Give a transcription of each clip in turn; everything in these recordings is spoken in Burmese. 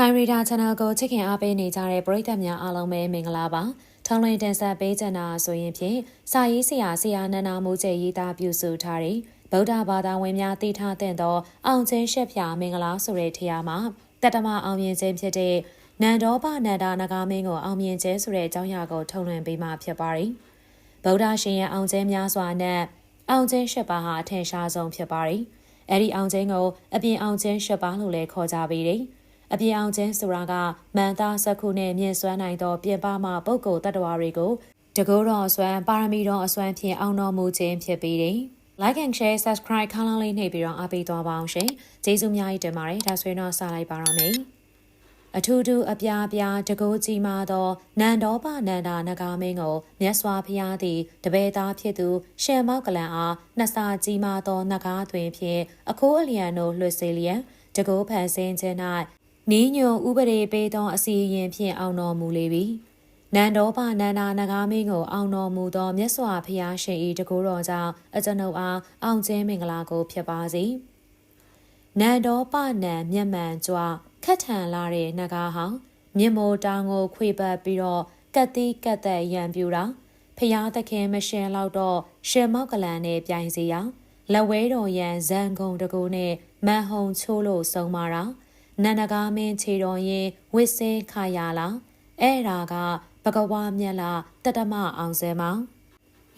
ခိုင်ရီဒါ channel ကိုချစ်ခင်အားပေးနေကြတဲ့ပရိသတ်များအားလုံးပဲမင်္ဂလာပါထောင်းလင်းတင်ဆက်ပေးကြတာဆိုရင်ဖြင့်စာရေးဆရာဆရာနန္နာမိုးကျရေးသားပြုစုထားတဲ့ဗုဒ္ဓဘာသာဝင်များတည်ထားတဲ့သော အောင်ချင်းရှက်ဖြာမင်္ဂလာဆိုတဲ့ထရာမှာတတမအောင်မြင်ခြင်းဖြစ်တဲ့နန္ဒောပနန္ဒာနဂါမင်းကိုအောင်မြင်ခြင်းဆိုတဲ့အကြောင်းအရာကိုထုတ်လွှင့်ပေးမှာဖြစ်ပါတယ်ဗုဒ္ဓရှင်ရဲ့အောင်ခြင်းများစွာနဲ့အောင်ခြင်းရှက်ပါဟာအထင်ရှားဆုံးဖြစ်ပါတယ်အဲ့ဒီအောင်ခြင်းကိုအပြင်အောင်ခြင်းရှက်ပါလို့လည်းခေါ်ကြပေတယ် အပြေအောင်ချင်းဆိုတာကမန်သားစက္ခုနဲ့မြင့်စွမ်းနိုင်သောပြင်ပမှပုဂ္ဂိုလ်တ attva တွေကိုတကောတော်အစွမ်းပါရမီတော်အစွမ်းဖြင့်အောင်တော်မူခြင်းဖြစ်ပြီးတယ်။ Like and share subscribe ခန်းလောင်းလေးနှိပ်ပြီးတော့အားပေးသွားပါအောင်ရှင်။ကျေးဇူးများကြီးတင်ပါတယ်။ဒါဆိုရင်တော့စလိုက်ပါတော့မယ်။အထူးထူးအပြားပြားတကိုးကြီးမာသောနန္ဒောပနန္ဒာနဂါမင်းကိုမြတ်စွာဘုရားသည်တပည့်သားဖြစ်သူရှေမောက်ကလန်အားနှစ်စာကြီးမာသောနဂါတွင်ဖြင့်အခိုးအလျံတို့လွှတ်စေလျက်တကိုးဖန်ဆင်းခြင်း၌ နီးညွန်ဥပဒေပေးသောအစီရင်ဖြင့်အောင်တော်မူလေပြီ။နန္ဒောပနန္ဒာနဂါမင်းကိုအောင်တော်မူသောမြတ်စွာဘုရားရှင်၏တကူတော်ကြောင့်အကျွန်ုပ်အားအောင်ခြင်းမင်္ဂလာကိုဖြစ်ပါစေ။နန္ဒောပနံမျက်မှန်ကြွခတ်ထန်လာတဲ့နဂါဟောင်းမြင့်မိုးတောင်ကို ခွေပတ်ပြီးတော့ကတ်တိကတ်သက်ရံပြူတာဖျားသခင်မရှင်လောက်တော့ရှင်မောက်ကလန်နဲ့ပြိုင်စီရလက်ဝဲတော်ရန်ဇန်ကုံတကူနဲ့မန်ဟုံချိုးလို့ဆုံးမာတာ နန္ဒကားမင်းခြေတော်ရင်ဝစ်စင်းခါရလာအဲ့ဒါကဘဂဝါမြတ်လာတတမအောင်စဲမောင်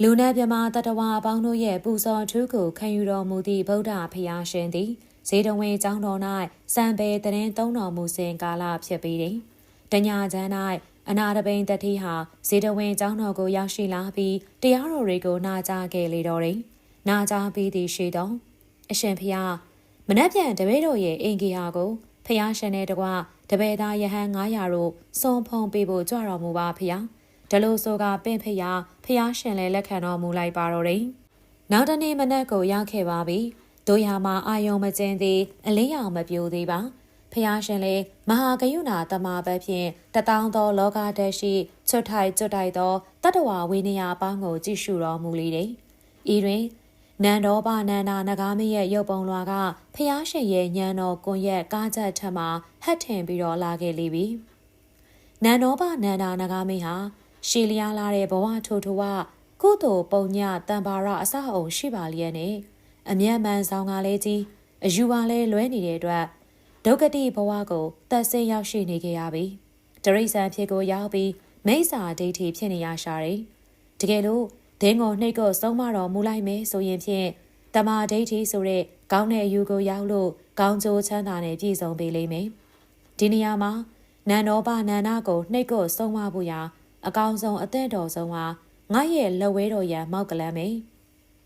လူနာမြမတတဝါအပေါင်းတို့ရဲ့ပူဇော်ထူးကိုခံယူတော်မူသည့်ဗုဒ္ဓဖရာရှင်သည်ဇေတဝင်ကျောင်းတော်၌စံပေတရင်သုံးတော်မူစဉ်ကာလဖြစ်ပြီးတယ်။တညာချမ်း၌အနာတပိန်တတိဟာဇေတဝင်ကျောင်းတော်ကိုရောက်ရှိလာပြီးတရားတော်တွေကိုနာကြားခဲ့လေတော်တယ်။နာကြားပြီးသည်ရှိသောအရှင်ဖျားမနှက်ပြန်တပည့်တော်ရဲ့အင်ဂီဟာကို ဖျားရှင်နဲ့တကွတပည့်သားယဟန်900တို့စုံဖုံပေးဖို့ကြွတော်မူပါဖျားဒလို့ဆိုကပင့်ဖျားဖျားရှင်လည်းလက်ခံတော်မူလိုက်ပါတော့တယ်နောက်တနေ့မနက်ကိုရောက်ခဲ့ပါပြီတို့ရမှာအာယုံမကျင်းသေးအလင်းရောင်မပြိုသေးပါဖျားရှင်လေမဟာကယုဏတမဘက်ဖြင့်တတောင်းသောလောကတည်းရှိချွတ်ထိုက်ကျွတ်တိုက်သောတတ္တဝဝိနည်းအပေါင်းကိုကြည့်ရှုတော်မူလေတယ်ဤတွင် နန္ဒောပနန္ဒာနဂါမရဲ့ရုပ်ပုံလွာကဖျားရှင်ရဲ့ညံတော်ကွန်ရက်ကားချက်ထက်မှာဟတ်ထင်ပြီးတော့လာခဲ့လိပြီ။နန္ဒောပနန္ဒာနဂါမဟာရှီလျားလာတဲ့ဘဝထိုးထိုးဝကုသိုလ်ပုံညတံပါရအစအုံရှိပါလျက်နဲ့အမျက်မှန်ဆောင်ကလေးကြီးအယူပါလဲလွဲနေတဲ့အတွက်ဒုက္ကတိဘဝကိုတက်ဆင်းရောက်ရှိနေကြရပြီ။တရိษံဖြစ်ကိုရောက်ပြီးမိစ္ဆာဒိဋ္ဌိဖြစ်နေရရှာတယ်။တကယ်လို့ ဒင်းကိုနှိတ်ကိုဆုံးမတော်မူလိုက်မယ်ဆိုရင်ဖြင့်တမာဒိဋ္ဌိဆိုတဲ့ကောင်းတဲ့အယူကိုရောက်လို့ကောင်းကျိုးချမ်းသာနဲ့ပြည့်စုံပေးလိမ့်မယ်။ဒီနေရာမှာနန္ဒောပနန္ဒကိုနှိတ်ကိုဆုံးမဖို့ရာအကောင်းဆုံးအသင့်တော်ဆုံးဟာငါရဲ့လက်ဝဲတော်ရန်မောက်ကလန်းမယ်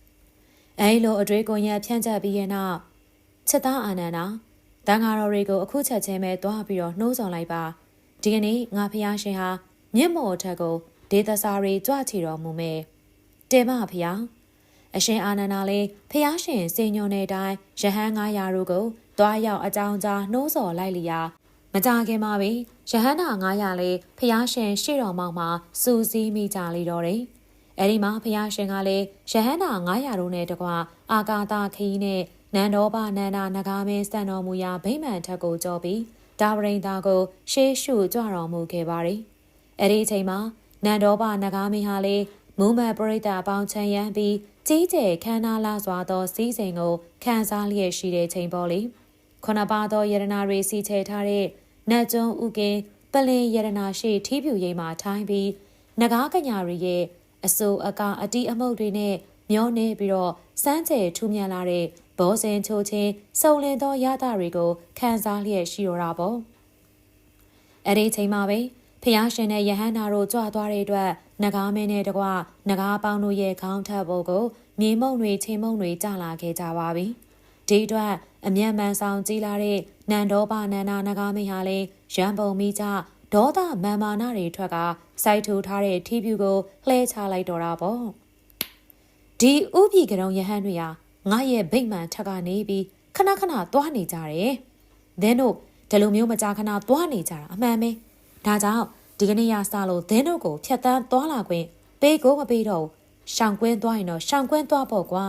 ။အဲလိုအတွေးကိုရဖြန့်ချက်ပြီးရဲ့နောက်ချစ်သားအာနန္ဒာတန်ဃာတော်တွေကိုအခုချက်ချင်းပဲတွားပြီးတော့နှိုးဆော်လိုက်ပါဒီကနေ့ငါဖျားရှင်ဟာမြင့်မော်ထက်ကိုဒေသစာရီကြွချီတော်မူမယ်။ တင်ပါဖျားအရှင်အာနန္ဒာလေးဖျားရှင်စင်ညွန်တဲ့အတိုင်းရဟန်း900တို့ကိုတွားရောက်အကြောင်းကြားနှိုးဆော်လိုက်လျာမကြခင်မှာပဲရဟန္တာ900လေးဖျားရှင်ရှေ့တော်မောက်မှာစူးစီးမိကြလေတော့တယ်အဲဒီမှာဖျားရှင်ကလည်းရဟန္တာ900တို့နဲ့တကွာအာကာသခီးနဲ့နန္ဒောပနန္ဒာနဂါမင်းစံတော်မူရာဗိမာန်ထက်ကိုကြောပြီးဒါဝရိန်သားကို ရှေးရှုကြွတော်မူခဲ့ပါတယ်အဲ့ဒီအချိန်မှာနန္ဒောပနဂါမင်းဟာလေ မူမတ်ပရိသတ်အပေါင်းချမ်းရမ်းပြီးကြီးကျယ်ခမ်းနားလာစွာသောစည်းစိမ်ကိုခံစားလျက်ရှိတဲ့ချိန်ပေါ်လေခုနပါသောယရနာတွေစီချဲထားတဲ့နတ်ကျွန်းဥကင်းပလင်ယရနာရှိထီးပြူရိပ်မှာထိုင်းပြီးနဂါးကညာတွေရဲ့အစိုးအကအတီးအမုတ်တွေနဲ့မျောနေပြီးတော့စမ်းကျဲထူးမြတ်လာတဲ့ဘောစင်ချိုချင်းစုံလင်သောရတာတွေကိုခံစားလျက်ရှိရတာပေါ့အဲ့ဒီချိန်မှာပဲဖျားရှင်နဲ့ယဟန္တာတို့ကြွသွားတဲ့အတွက်နဂါမင်းနဲ့တကွနဂါပေါင်းတို့ရဲ့ခေါင်းထပ်ပေါ်ကိုမြေမုံတွေချင်းမုံတွေကျလာခဲ့ကြပါပြီ။ဒီအတွက်အမျက်မှန်ဆောင်ကြီးလာတဲ့နန္ဒောပနန္ဒာနဂါမင်းဟာလေရန်ပုံမိကြဒေါသမန်မာနတွေထွက်ကစိုက်ထူထားတဲ့ထီးပြူကိုလှဲချလိုက်တော့တာပေါ့။ဒီဥပြီကတုံယဟန်တွေဟာငါရဲ့ဗိတ်မှန်ထက်ကနေပြီးခဏခဏသွားနေကြတယ်။ဒင်းတို့ဒီလိုမျိုးမကြာခဏသွားနေကြတာအမှန်ပဲ။ဒါကြောင့် ဒီကနေ့ရစလို့သင်းတို့ကိုဖြတ်တန်းသွားလာခွင့်ပေးကိုမပေးတော့ရှောင်ကွင်းသွားရင်တော့ရှောင်ကွင်းသွားပေါ့ကွာ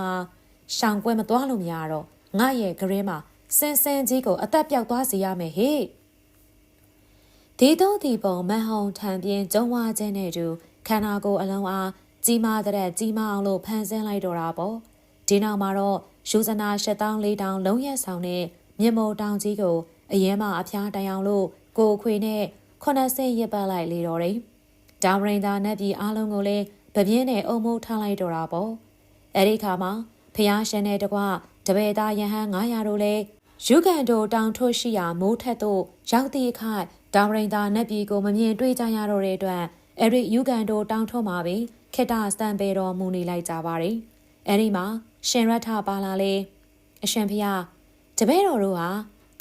ရှောင်ကွင်းမသွားလို့မရတော့ငါရဲ့ဂရင်းမှာစင်စင်ကြီးကိုအသက်ပြောက်သွားစေရမယ်ဟေ့ဒီတော့ဒီပုံမန်ဟုံထံပြင်းကျုံဝါခြင်းနဲ့တူခန္ဓာကိုယ်အလုံးအားကြီးမားတဲ့ကြီးမားအောင်လို့ဖန်ဆင်းလိုက်တော့တာပေါ့ဒီနောက်မှာတော့ယူဇနာ၈တောင်း၄တောင်းလုံးရက်ဆောင်နဲ့မြင်မိုတောင်ကြီးကိုအရင်မှအဖျားတိုင်အောင်လို့ကိုခွေနဲ့ ခုနှစ်ဆင့်ရစ်ပတ်လိုက်လေတော့တယ်ဒါဝရင်သာနတ်ပြည်အားလုံးကိုလည်းဗပြင်းနဲ့အုံမိုးထားလိုက်တော့တာပေါ့အဲ့ဒီခါမှာဖျားရှင်နဲ့တကွတပည့်သားယဟန်900တို့လည်းယူကန်တို့တောင်ထွရှိရာမိုးထက်သို့ရောက်သည့်အခါဒါဝရင်သာနတ်ပြည်ကိုမမြင်တွေ့ကြရတော့တဲ့အတွက်အဲ့ဒီယူကန်တို့တောင်ထွမှာပဲခေတ္တစတန်ပေတော်မူနေလိုက်ကြပါတယ်အဲ့ဒီမှာရှင်ရထပါလာလေအရှင်ဖျားတပည့်တော်တို့ဟာ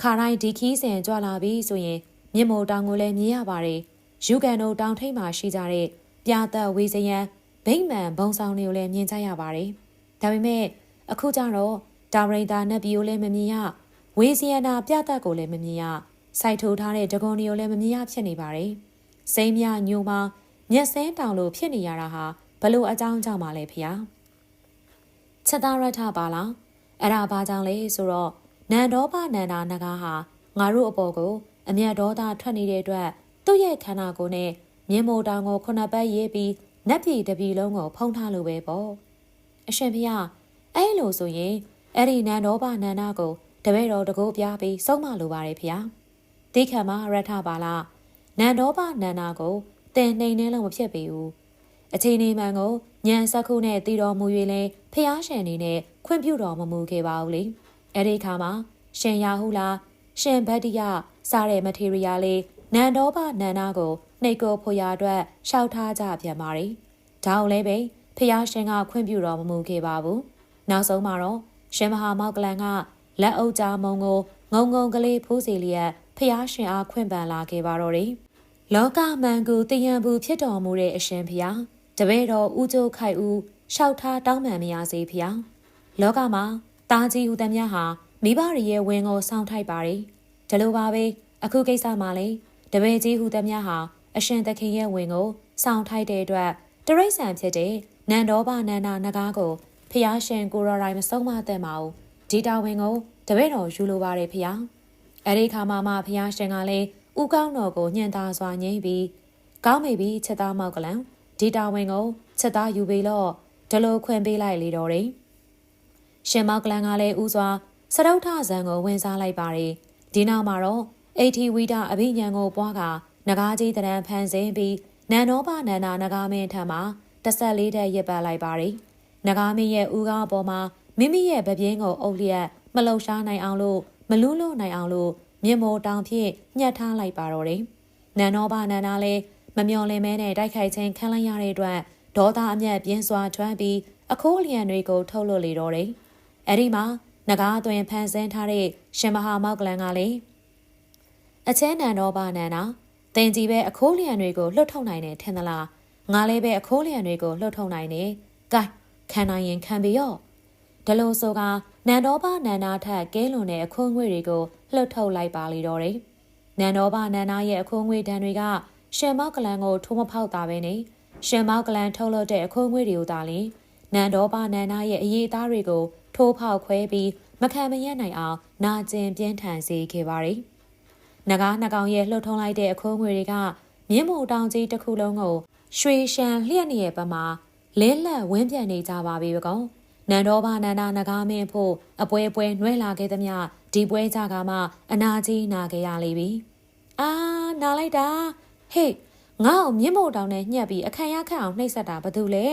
ခါတိုင်းဒီခီးစင်ကြွလာပြီဆိုရင် မြင့်မိုတောင်ကိုလည်းမြင်ရပါတယ်ယူကန်တို့တောင်ထိပ်မှာရှိကြတဲ့ပြာသက်ဝေစရန်ဗိမ့်မှန်ဘုံဆောင်တွေကိုလည်းမြင်ကြရပါတယ်ဒါပေမဲ့အခုကျတော့တာဝရိန်တာနတ်ပြည်ကိုလည်းမမြင်ရဝေစီယနာပြသက်ကိုလည်းမမြင်ရစိုက်ထိုးထားတဲ့ဒဂုံတွေကိုလည်းမမြင်ရဖြစ်နေပါတယ်စိမ့်မြညိုမှာမျက်စဲတောင်လို့ဖြစ်နေရတာဟာဘလို့အကြောင်းကြောင့်ပါလဲဖေ။ချက်သားရထပါလားအဲ့ဒါဘာကြောင့်လဲဆိုတော့နန္ဒောပနန္ဒာနဂါဟာငါတို့အပေါ်ကို အမျက်ဒေါသထွက်နေတဲ့အတွက်သူ့ရဲ့ခန္ဓာကိုယ်နဲ့မြင်းမိုတောင်ကိုခုနှစ်ပတ်ရေးပြီးနက်ပြည်တပြည်လုံးကိုဖုံးထားလို့ပဲပေါ့အရှင်ဖေ။အဲ့လိုဆိုရင်အဲ့ဒီနန္ဒောပနန္ဒာကိုတပည့်တော်တကုတ်ပြားပြီးစုံမလိုပါတယ်ဖေ။တိခတ်မှာရထပါလားနန္ဒောပနန္ဒာကိုတင်နှိမ်နှင်းလို့မဖြစ်ပေဘူးအချိန်နေမှန်ကိုညံစက်ခုနဲ့တည်တော်မူ၍လဲဖျားရှင်နေနဲ့ခွင့်ပြုတော်မမူခဲ့ပါဘူးလေအဲ့ဒီခါမှာရှင်ရာဟုလား ရှင်ဗတ္တိယစားတဲ့မထေရီယာလေးနန္ဒောဘနန္နာကိုနှိတ်ကိုဖွာအတွက်ရှောက်ထားကြပြန်ပါရီဒါအောင်လဲပဲဖျားရှင်ကခွင့်ပြုတော်မမူခဲ့ပါဘူးနောက်ဆုံးမှာတော့ရှင်မဟာမောက်ကလန်ကလက်အုပ်ကြားမုံကိုငုံငုံကလေးဖိုးစီလျက်ဖျားရှင်အားခွင့်ပန်လာခဲ့ပါတော့တယ်လောကမှန်ကိုတည်ရန်ဘူးဖြစ်တော်မူတဲ့အရှင်ဖျားတပည့်တော်ဦးကျိုးခိုက်ဦးလျှောက်ထားတောင်းပန်မရစေဖျားလောကမှာတာကြီးဟူသည်များဟာ မိဘရရဲ့ဝင်ကိုစောင့်ထိုက်ပါ रे ဒီလိုပါပဲအခုကိစ္စမှာလေတပည့်ကြီးဟူသည်များဟာအရှင်သခင်ရဲ့ဝင်ကိုစောင့်ထိုက်တဲ့အတွက်တရိษံဖြစ်တဲ့နန္ဒောဘနန္ဒနဂါကိုဖျားရှင်ကိုရော်ရိုင်မဆုံးမတဲ့မအောင်ဒီတာဝင်ကိုတပည့်တော်ယူလိုပါတယ်ဖျားအဲ့ဒီခါမှမှဖျားရှင်ကလည်းဦးကောင်းတော်ကိုညှန်သားစွာငြိမ့်ပြီးကောင်းမိပြီချက်သားမောက်ကလန်ဒီတာဝန်ကိုချက်သားယူပေးလို့ဒလိုခွင့်ပေးလိုက်လေတော့တယ်ရှင်မောက်ကလန်ကလည်းဦးစွာ စရုပ်ထဇံကိုဝင်စားလိုက်ပါတယ်ဒီနောက်မှာတော့အိထီဝီဒအဘိညာဉ်ကိုပွားကနဂါးကြီးတရံဖန်ဆင်းပြီးနန္ဒောပနန္ဒာနဂါမင်းထံမှာ14တက်ရစ်ပတ်လိုက်ပါတယ်နဂါမင်းရဲ့ဦးကားပေါ်မှာမိမိရဲ့ဗပြင်းကိုအုပ်လျက်မလုံရှားနိုင်အောင်လို့မလူးလို့နိုင်အောင်လို့မြင့်မိုးတောင်ဖြင့်ညှက်ထားလိုက်ပါတော့တယ်။နန်နောဘနန္ဒာလည်းမမျော်လင့်မဲနဲ့တိုက်ခိုက်ခြင်းခံလိုက်ရတဲ့အတွက်ဒေါသအမျက်ပြင်းစွာထွန်းပြီးအခိုးလျံတွေကိုထုတ်လွှတ်လေတော့တယ်။အဲဒီမှာ ငကားသွင်းဖန်ဆင်းထားတဲ့ရှင်မဟာမောက်ကလန်ကလည်းအချဲနန်တော်ဘာနန်နာတင်ကြီးပဲအခိုးလျံတွေကိုလှုပ်ထုတ်နိုင်တယ်ထင်သလားငါလည်းပဲအခိုးလျံတွေကိုလှုပ်ထုတ်နိုင်တယ်။ဂိုင်းခံနိုင်ရင်ခံပြီးရော့ဒလိုဆိုကနန်တော်ဘာနန်နာထက်ကဲလွန်တဲ့အခိုးငွေတွေကိုလှုပ်ထုတ်လိုက်ပါလေတော့တယ်။နန်တော်ဘာနန်နာရဲ့အခိုးငွေတန်တွေကရှင်မောက်ကလန်ကိုထိုးမဖောက်တာပဲနေရှင်မောက်ကလန်ထုတ်လို့တဲ့အခိုးငွေတွေကိုသာလင် နန်တော်ပါနန္နာရဲ့အရေးသားတွေကို ထိုးဖောက်ခွဲပြီးမခံမရနိုင်အောင်နာကျင်ပြင်းထန်စေခဲ့ပါတယ်။နဂါးနှကောင်ရဲ့လှုပ်ထုံးလိုက်တဲ့အခိုးငွေတွေကမြင်းမူတောင်ကြီးတစ်ခုလုံးကိုရွှေရှမ်းလျက်နေရဲ့ပမာလင်းလက်ဝင်းပြန်နေကြပါပြီကောင်။နန္ဒောဘနန္ဒာနဂါမင်းဖို့အပွဲပွဲနှွဲလာခဲ့သမျှဒီပွဲကြကမှအနာကြီးနာခဲ့ရလိမ့်ပြီ။အာနာလိုက်တာဟေ့ငါ့ကိုမြင့်မို့တောင်နဲ့ညှက်ပြီးအခန့်ရခန့်အောင်နှိပ်စက်တာဘာလို့လဲ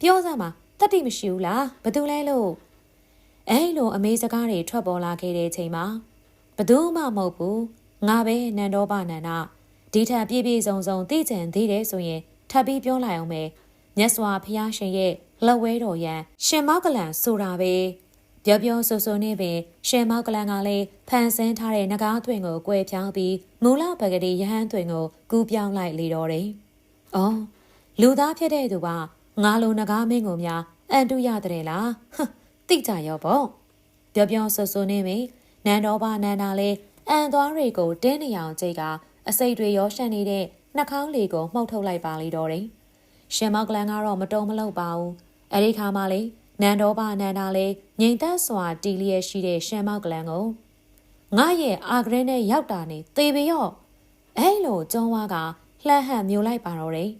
ပြောစမ်းပါ တတိမရှိဘူးလားဘာလို့လဲလို့အဲ့လိုအမေစကားတွေထွက်ပေါ်လာခဲ့တဲ့ချိန်မှာဘသူမှမဟုတ်ဘူးငါပဲနန္ဒောပနန္ဒဒီထက်ပြည့်ပြည့်စုံစုံသိကြံသေးတယ်ဆိုရင်ထပ်ပြီးပြောလိုက်အောင်မယ်မြတ်စွာဘုရားရှင်ရဲ့လက်ဝဲတော်ရန်ရှင်မောက်ကလန်ဆိုတာပဲပြောပြောဆိုဆိုနေပင်ရှင်မောက်ကလန်ကလည်းဖန်ဆင်းထားတဲ့ငကားသွင်ကိုကွဲဖြောင်းပြီးမူလပဂတိယဟန်သွင်ကိုကူးပြောင်းလိုက်လေတော့တယ်။အော်လူသားဖြစ်တဲ့သူက ငါလိုငကားမင်းကိုများအန်တုရတဲ့လားဟမ်တိကြရောပေါ့ပြောပြောဆိုဆိုနေပင်နန္ဒောဘနန္ဒာလည်းအန်သွားတွေကိုတင်းနေအောင်ကြိတ်ကအစိတ်တွေရောရှက်နေတဲ့နှာခေါင်းလေးကိုမှုတ်ထုတ်လိုက်ပါလိတော့တယ်။ရှင်မောက်ကလန်ကတော့မတုံမလောက်ပါဘူး။အဲဒီခါမှလေနန္ဒောဘနန္ဒာလည်းငြိမ်သက်စွာတီလျက်ရှိတဲ့ရှမ်းမောက်ကလန်ကိုငါရဲ့အာဂရဲနဲ့ရောက်တာနေသေပေရော့အဲလိုကျုံးဝါကလှမ်းဟန်မျိုးလိုက်ပါတော့တယ်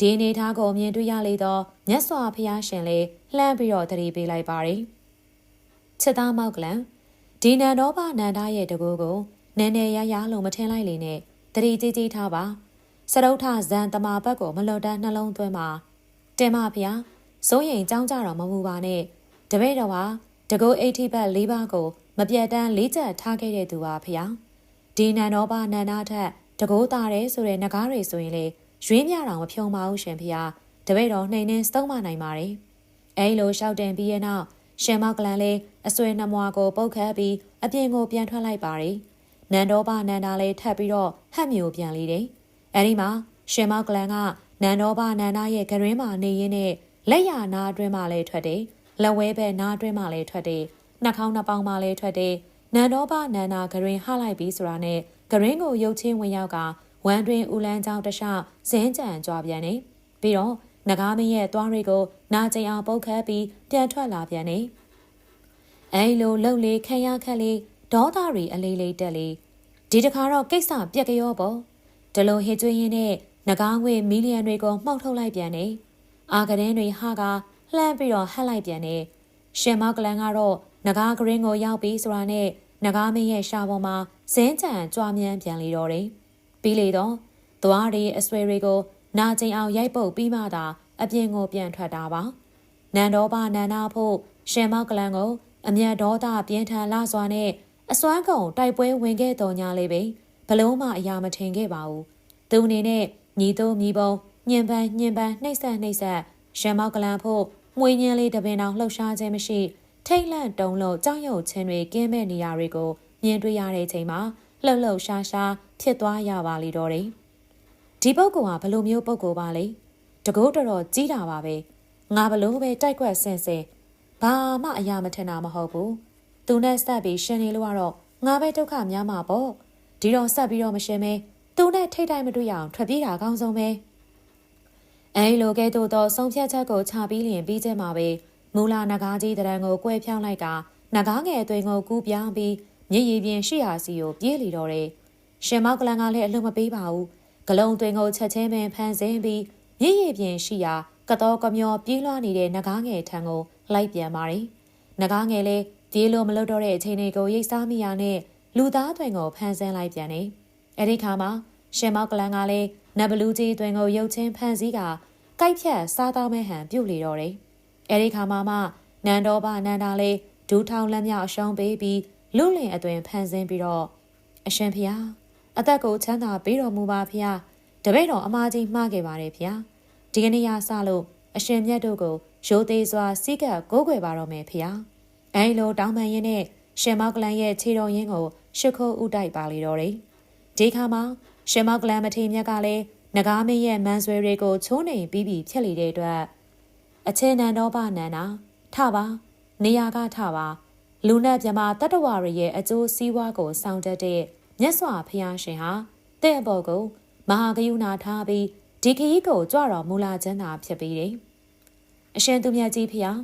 ဒီအနေထားကိုမြင်တွေ့ရလေတော့မြတ်စွာဘုရားရှင်လေးလှမ်းပြီးတော့တတိပေးလိုက်ပါတယ်ချစ်သားမောက်ကလန်ဒီနန္ဒောဘနန္ဒရဲ့တကူကိုနည်းနည်းရရလို့မထင်လိုက်လေနဲ့တတိကြီးကြီးထားပါစရုထဇန်တမာဘက်ကိုမလွတ်တမ်းနှလုံးသွင်းပါတင်ပါဗျာစိုးရင်ကြောင်းကြတော့မမူပါနဲ့တပည့်တော်ဟာတကုတ်အိဋ္ဌိဘက်၄ပါးကိုမပြတ်တမ်းလေးချက်ထားခဲ့တဲ့သူပါဗျာဒီနန္ဒောဘနန္ဒထက်တကုတ်တာတယ်ဆိုတဲ့ငကားတွေဆိုရင်လေ ရွေးမြတော်မဖြုံပါဘူးရှင်ဗျာတပည့်တော်နှိမ်နှင်းစတုံးမနိုင်ပါတယ်အဲလိုရှောက်တင်ပြီးရဲ့နောက်ရှင်မောက်ကလန်လေးအဆွေနှမွားကိုပုတ်ခတ်ပြီးအပြင်ကိုပြန်ထွက်လိုက်ပါတယ်နန္ဒောဘနန္ဒာလေးထပ်ပြီးတော့ဟတ်မျိုးပြန်လေတယ်အဲဒီမှာရှင်မောက်ကလန်ကနန္ဒောဘနန္ဒာရဲ့ကရင်းမှာနေရင်းနဲ့လက်ရနာအတွင်းမှာလည်းထွက်တယ်လက်ဝဲဘက်နာအတွင်းမှာလည်းထွက်တယ်နှာခေါင်းနှစ်ပေါင်းမှာလည်းထွက်တယ်နန္ဒောဘနန္ဒာကရင်ဟလိုက်ပြီးဆိုတာနဲ့ကရင်ကိုရုပ်ချင်းဝင်ရောက်က ဝမ်းတွင်ဦးလန်းချောင်းတခြားဇင်းကြံကြွားပြန်နေပြီးတော့နဂါမင်းရဲ့သွားတွေကိုနာကျင်အောင်ပုတ်ခတ်ပြီးပြန်ထွက်လာပြန်နေအဲလိုလှုပ်လေခရခက်လေဒေါသတွေအလေးလေးတက်လေဒီတခါတော့ကိစ္စပြက်ကြောပေါ့ဒီလိုဟစ်ကျွင်းရင်းနဲ့နဂါငွေမီလီယံတွေကိုမှောက်ထုတ်လိုက်ပြန်နေအာကရင်တွေဟာကလှမ်းပြီးတော့ဟက်လိုက်ပြန်နေရှင်မောက်ကလန်ကတော့နဂါဂရင်းကိုရောက်ပြီးဆိုတာနဲ့နဂါမင်းရဲ့ရှာပေါ်မှာဇင်းကြံကြွားမြန်းပြန်လေတော့တယ် ပြီးလေတော့သွားရီအဆွေတွေကိုနာကျင်အောင်ရိုက်ပုတ်ပြီးမှသာအပြင်ကိုပြန်ထွက်တာပါနန္ဒောဘနန္နာဖို့ရှင်မောက်ကလန်ကိုအမျက်ဒေါသပြင်းထန်လာစွာနဲ့အစွမ်းကုန်တိုက်ပွဲဝင်ခဲ့တော်ညာလေးပဲဘလုံးမအရာမထင်ခဲ့ပါဘူးသူအနေနဲ့ညီတို့ညီပုံညင်ပန်းညင်ပန်းနှိမ့်ဆက်နှိမ့်ဆက်ရှင်မောက်ကလန်ဖို့မွေညင်းလေးတပင်တော်လှုပ်ရှားခြင်းမရှိ ထိတ်လန့်တုံလို့ကြောက်ရွံ့ခြင်းတွေကင်းမဲ့နေရတွေကိုမြင်တွေ့ရတဲ့ချိန်မှာလှုပ်လှုပ်ရှားရှား ဖြစ်သွားရပါလိတော့တယ်ဒီပုဂ္ဂိုလ်ဟာဘလို့မျိုးပုဂ္ဂိုလ်ပါလဲတကုတ်တော်တော်ကြီးတာပါပဲငါဘလို့ပဲတိုက်ကွက်ဆင်ဆင်ဘာမှအရာမထင်တာမဟုတ်ဘူးသူနဲ့ဆက်ပြီးရှင်နေလို့ကတော့ငါပဲဒုက္ခများမှာပေါ့ဒီတော့ဆက်ပြီးတော့မရှင်မဲသူနဲ့ထိတ်တိုက်မတွေ့ရအောင်ထွက်ပြေးတာအကောင်းဆုံးပဲအဲလိုကဲ့သို့သောဆုံးဖြတ်ချက်ကိုချပြီးလျင်ပြီးကျမှာပဲမူလာနဂါးကြီးတရံကိုကွဲဖြောင်းလိုက်ကနဂါးငယ်အသွင်ကိုကူးပြောင်းပြီးမြည်ရည်ပြင်ရှိရာစီကိုပြေးလီတော့တယ် ရှင်မောက်ကလန်ကလည်းအလုံးမပေးပါဘူးဂလုံးသွင်းကိုချက်ချင်းပင်ဖန်ဆင်းပြီးမြည်ရည်ပြင်ရှိရာကတော်ကမျောပြေးလွှားနေတဲ့နဂါးငယ်ထံကိုလိုက်ပြန်ပါတယ်နဂါးငယ်လည်းပြေးလို့မလုပ်တော့တဲ့အချိန်တွေကိုရိတ်စားမိရနဲ့လူသားတွင်ကိုဖန်ဆင်းလိုက်ပြန်တယ်အဲ့ဒီခါမှာရှင်မောက်ကလန်ကလည်းနဘလူးကြီးတွင်ကိုရုပ်ချင်းဖန်စည်းကကိုက်ဖြတ်စားသားမဲဟန်ပြုတ်လေတော့တယ်အဲ့ဒီခါမှာမှနန္ဒောဘနန္ဒာလေးဒူးထောင်လက်မြောက်အရှုံးပေးပြီးလူလင်အသွင်ဖန်ဆင်းပြီးတော့အရှင်ဖျား အသက်ကိုချမ်းသာပေးတော်မူပါဖျားတပည့်တော်အမားကြီးမှားခဲ့ပါတယ်ဖျားဒီကနေ့ရစလို့အရှင်မြတ်တို့ကိုရိုသေစွာစီးကပ်ကိုးကွယ်ပါတော့မယ်ဖျားအဲလိုတောင်းပန်ရင်းနဲ့ရှင်မောက်ကလန်ရဲ့ခြေတော်ရင်းကိုရှ िख ိုးဥတိုက်ပါလေတော့တယ်ဒီခါမှာရှင်မောက်ကလန်မထေမြတ်ကလည်းနဂါမင်းရဲ့မန်ဆွဲတွေကိုချိုးနှိမ်ပြီးပြီးဖြစ်လေတဲ့အတွက်အချင်းနန္ဒောပနန္နာထပါနေရာကထပါလူနဲ့မြမတတ္တဝရရဲ့အကျိုးစီးပွားကိုဆောင်တတ်တဲ့ မြတ်စွာဘုရားရှင်ဟာတဲ့အပေါ်ကိုမဟာကယုဏထားပြီးဒီခရီးကိုကြွတော်မူလာခြင်းသာဖြစ်ပြီးတယ်။အရှင်သူမြတ်ကြီးဖျား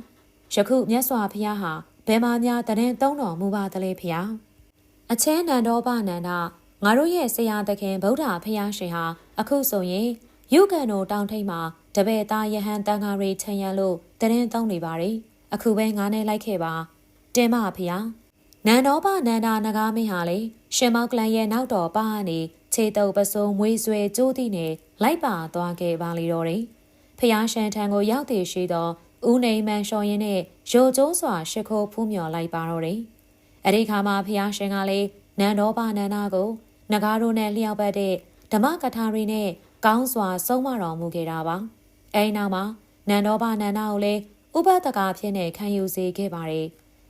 ယခုမြတ်စွာဘုရားဟာဘယ်မှာများတရင်သုံးတော်မူပါသလဲဖျား။အချင်းနန္ဒောပနန္ဒငါတို့ရဲ့ဆရာသခင်ဗုဒ္ဓဘုရားရှင်ဟာအခုဆိုရင်ယုကန်တို့တောင်ထိပ်မှာတပည့်သားယဟန်တန်ဃာတွေခြံရံလို့တရင်သုံးနေပါ रे အခုပဲငါနဲ့လိုက်ခဲ့ပါတင်ပါဖျား နန္ဒောပနန္ဒာနဂါမင်းဟာလေရှင်မောက်ကလန်ရဲ့နောက်တော်ပါကနေခြေတုပ်ပစိုးမွေးဆွဲကြိုးသည့်နဲ့လိုက်ပါသွားခဲ့ပါလေတော့တယ်ဖျားရှန်ထံကိုရောက်တည်ရှိသောဦးနေမန်လျှော်ရင်းနဲ့ရိုကျိုးစွာရှ िख ိုးဖူးမြော်လိုက်ပါတော့တယ်အဲ့ဒီခါမှာဖျားရှင်ကလေနန္ဒောပနန္ဒာကိုနဂါတို့နဲ့လျှောက်ပတ်တဲ့ဓမ္မကထာတွေနဲ့ကောင်းစွာဆုံးမတော်မူခဲ့တာပါအဲဒီနောက်မှာနန္ဒောပနန္ဒာကိုလည်းဥပဒကာဖြစ်နေခံယူစေခဲ့ပါတယ်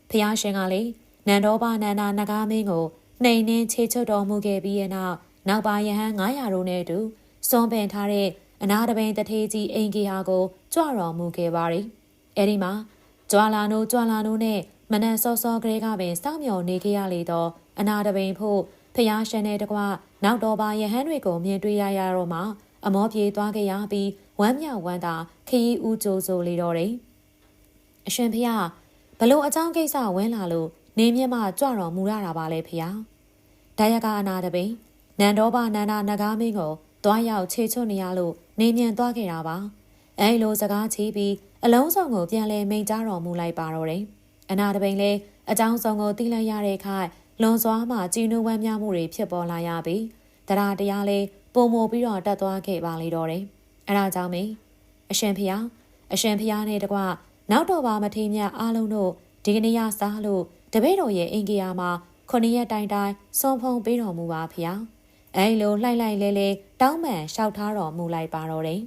ဖျားရှင်ကလည်း နန္ဒောပနန္ဒာနဂါမင်းကိုနှိမ်နှင်းချေချွတ်တော်မူခဲ့ပြီးတဲ့နောက်နောက်ပါယဟန်900တို့နဲ့အတူစွန်ပင်ထားတဲ့အနာတပိန်တထေးကြီးအင်ဂီဟာကိုကြွတော်မူခဲ့ပါတယ်အဲဒီမှာကြွာလာနိုးကြွာလာနိုးနဲ့မနက်စောစောကလေးကပင်စောင့်မျှော်နေခဲ့ရလေတော့အနာတပိန်ဖို့ဖျားရှင်တဲ့တကွနောက်တော်ပါယဟန်တွေကိုမြင်တွေ့ရရတော့မှအမောပြေသွားခဲ့ရပြီးဝမ်းမြောက်ဝမ်းသာခရီးဦးကြိုးဆိုလေတော့တယ်အရှင်ဖျားဘလို့အကြောင်းကိစ္စဝင်းလာလို့ နေမြင့်မှကြွတော်မူရတာပါလေဖျားဒါယကအနာတပိန်နန္ဒောဘနန္ဒာနဂါမင်းကိုတွားရောက်ခြေချွတ်နေရလို့နေမြန်သွားခဲ့တာပါအဲလိုစကားချီးပြီးအလုံးစုံကိုပြန်လဲမိန်ကြားတော်မူလိုက်ပါတော့တယ်အနာတပိန်လဲအကြောင်းစုံကိုသိလိုက်ရတဲ့အခါလွန်စွာမှကြည်နူးဝမ်းများမှုတွေဖြစ်ပေါ်လာရပြီးတရားတရားလေးပုံမပြီးတော့တက်သွားခဲ့ပါလေတော့တယ်အဲဒါကြောင့်မင်းအရှင်ဖျားအရှင်ဖျားနဲ့တကွနောက်တော့ပါမထေမြတ်အားလုံးတို့ဒီကနေ့ရစားလို့ တပည့်တော်ရဲ့အင်္ဂီယာမှာခုနှစ်ရက်တိုင်တိုင်စွန်ဖုံပေးတော်မူပါဖျားအဲလိုလှိုက်လိုက်လဲလဲတောင်းပန်လျှောက်ထားတော်မူလိုက်ပါတော့တယ်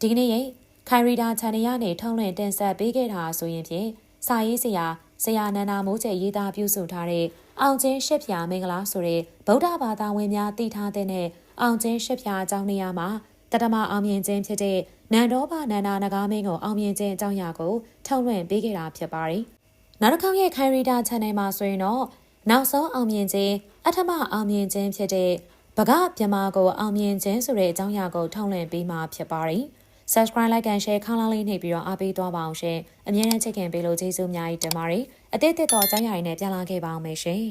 ဒီကနေ့ရဲ့ခိုင်ရီတာချန်နယ်ရနေထုံးလွှင့်တင်ဆက်ပေးခဲ့တာဆိုရင်ဖြင့်စာရေးဆရာဆရာနန္ဒာမိုးကျရေးသားပြုစုထားတဲ့အောင်ချင်းရှစ်ဖြာမင်္ဂလာဆိုတဲ့ဗုဒ္ဓဘာသာဝင်များတည်ထားတဲ့အောင်ချင်းရှစ်ဖြာအကြောင်းနေရာမှာတတမအောင်မြင်ခြင်းဖြစ်တဲ့နန္ဒောဘနန္ဒာနဂါမင်းကိုအောင်မြင်ခြင်းအကြောင်းအရာကိုထုံလွှင့်ပေးခဲ့တာဖြစ်ပါတယ်။ နောက်တစ်ခေါက်ရဲ့ခိုင်ရီတာ channel မှာဆိုရင်တော့နောက်ဆုံးအောင်မြင်ခြင်းအထမအောင်မြင်ခြင်းဖြစ်တဲ့ဗကပြမကိုအောင်မြင်ခြင်းဆိုတဲ့အကြောင်းအရာကိုထုံလွှင့်ပေးမှာဖြစ်ပါတယ်။ subscribe like and share ခေါင်းလောင်းလေးနှိပ်ပြီးတော့အားပေးသွားပါအောင်ရှင်။အမြဲတမ်းချစ်ခင်ပေးလို့ကျေးဇူးအများကြီးတင်ပါတယ်။အသစ်သစ်တော့အကြောင်းအရာတွေနဲ့ပြန်လာခဲ့ပါအောင်မယ်ရှင်